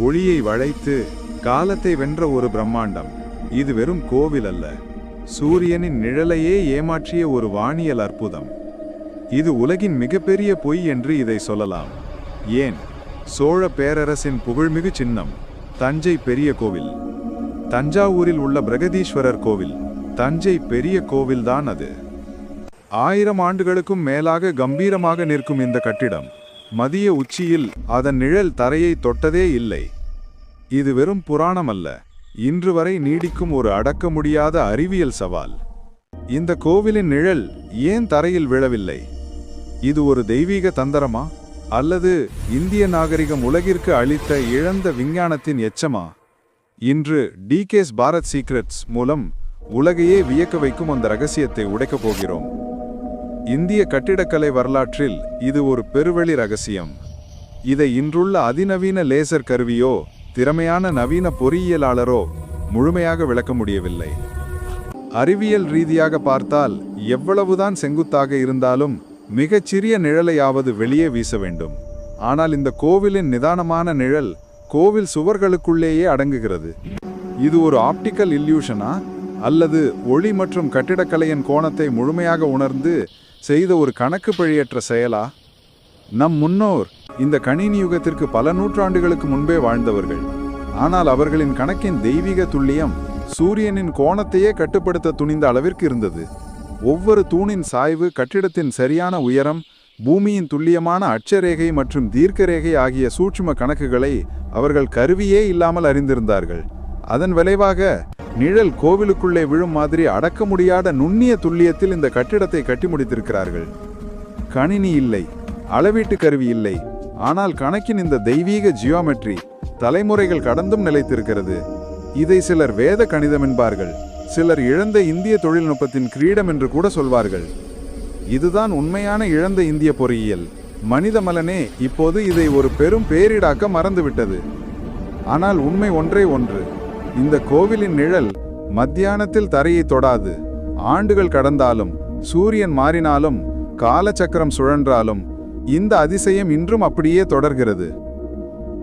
ஒளியை வளைத்து காலத்தை வென்ற ஒரு பிரம்மாண்டம். இது வெறும் கோவில் அல்ல. சூரியனின் நிழலையே ஏமாற்றிய ஒரு வானியல் அற்புதம். இது உலகின் மிகப்பெரிய பொய் என்று இதை சொல்லலாம். ஏன்? சோழ பேரரசின் புகழ்மிகு சின்னம் தஞ்சை பெரிய கோவில். தஞ்சாவூரில் உள்ள பிரகதீஸ்வரர் கோவில் தஞ்சை பெரிய கோவில்தான் அது. ஆயிரம் ஆண்டுகளுக்கும் மேலாக கம்பீரமாக நிற்கும் இந்த கட்டிடம் மதிய உச்சியில் அதன் நிழல் தரையை தொட்டதே இல்லை. இது வெறும் புராணம் அல்ல இன்று வரை நீடிக்கும் ஒரு அடக்க முடியாத அறிவியல் சவால். இந்த கோவிலின் நிழல் ஏன் தரையில் விழவில்லை? இது ஒரு தெய்வீக தந்திரமா? அல்லது இந்திய நாகரிகம் உலகிற்கு அளித்த இழந்த விஞ்ஞானத்தின் எச்சமா? இன்று டிகேஸ் பாரத் சீக்ரெட்ஸ் மூலம் உலகையே வியக்க வைக்கும் அந்த ரகசியத்தை உடைக்கப் போகிறோம். இந்திய கட்டிடக்கலை வரலாற்றில் இது ஒரு பெருவெளி ரகசியம். இதை இன்றுள்ள அதிநவீன லேசர் கருவியோ திறமையான நவீன பொறியியலாளரோ முழுமையாக விளக்க முடியவில்லை. அறிவியல் ரீதியாக பார்த்தால் எவ்வளவுதான் செங்குத்தாக இருந்தாலும் மிகச்சிறிய நிழலையாவது வெளியே வீச வேண்டும். ஆனால் இந்த கோவிலின் நிதானமான நிழல் கோவில் சுவர்களுக்குள்ளேயே அடங்குகிறது. இது ஒரு ஆப்டிக்கல் இல்யூஷனா அல்லது ஒளி மற்றும் கட்டிடக்கலையின் கோணத்தை முழுமையாக உணர்ந்து செய்த ஒரு கணக்கு பழியற்ற செயலா? நம் முன்னோர் இந்த கணினி யுகத்திற்கு பல நூற்றாண்டுகளுக்கு முன்பே வாழ்ந்தவர்கள். ஆனால் அவர்களின் கணக்கின் தெய்வீக துல்லியம் சூரியனின் கோணத்தையே கட்டுப்படுத்த துணிந்த அளவிற்கு இருந்தது. ஒவ்வொரு தூணின் சாய்வு கட்டிடத்தின் சரியான உயரம் பூமியின் துல்லியமான அட்சரேகை மற்றும் தீர்க்கரேகை ஆகிய சூட்சும கணக்குகளை அவர்கள் கருவியே இல்லாமல் அறிந்திருந்தார்கள். அதன் விளைவாக நிழல் கோவிலுக்குள்ளே விழும் மாதிரி அடக்க முடியாத நுண்ணிய துல்லியத்தில் இந்த கட்டிடத்தை கட்டி முடித்திருக்கிறார்கள். கணினி இல்லை அளவீட்டு கருவி இல்லை. ஆனால் கணக்கின் இந்த தெய்வீக ஜியோமெட்ரி தலைமுறைகள் கடந்தும் நிலைத்திருக்கிறது. இதை சிலர் வேத கணிதம் என்பார்கள். சிலர் இழந்த இந்திய தொழில்நுட்பத்தின் கிரீடம் என்று கூட சொல்வார்கள். இதுதான் உண்மையான இழந்த இந்திய பொறியியல். மனித மலனே இப்போது இதை ஒரு பெரும் பேரிடாக்க மறந்துவிட்டது. ஆனால் உண்மை ஒன்றே ஒன்று. இந்த கோவிலின் நிழல் மத்தியானத்தில் தரையை தொடாது. ஆண்டுகள் கடந்தாலும் சூரியன் மாறினாலும் காலச்சக்கரம் சுழன்றாலும் இந்த அதிசயம் இன்றும் அப்படியே தொடர்கிறது.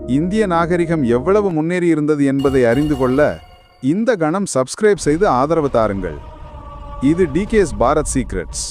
இந்திய நாகரிகம் எவ்வளவு முன்னேறி இருந்தது என்பதை அறிந்து கொள்ள இந்த கணம் சப்ஸ்கிரைப் செய்து ஆதரவு தாருங்கள். இது டிகேஎஸ் பாரத் சீக்ரெட்ஸ்.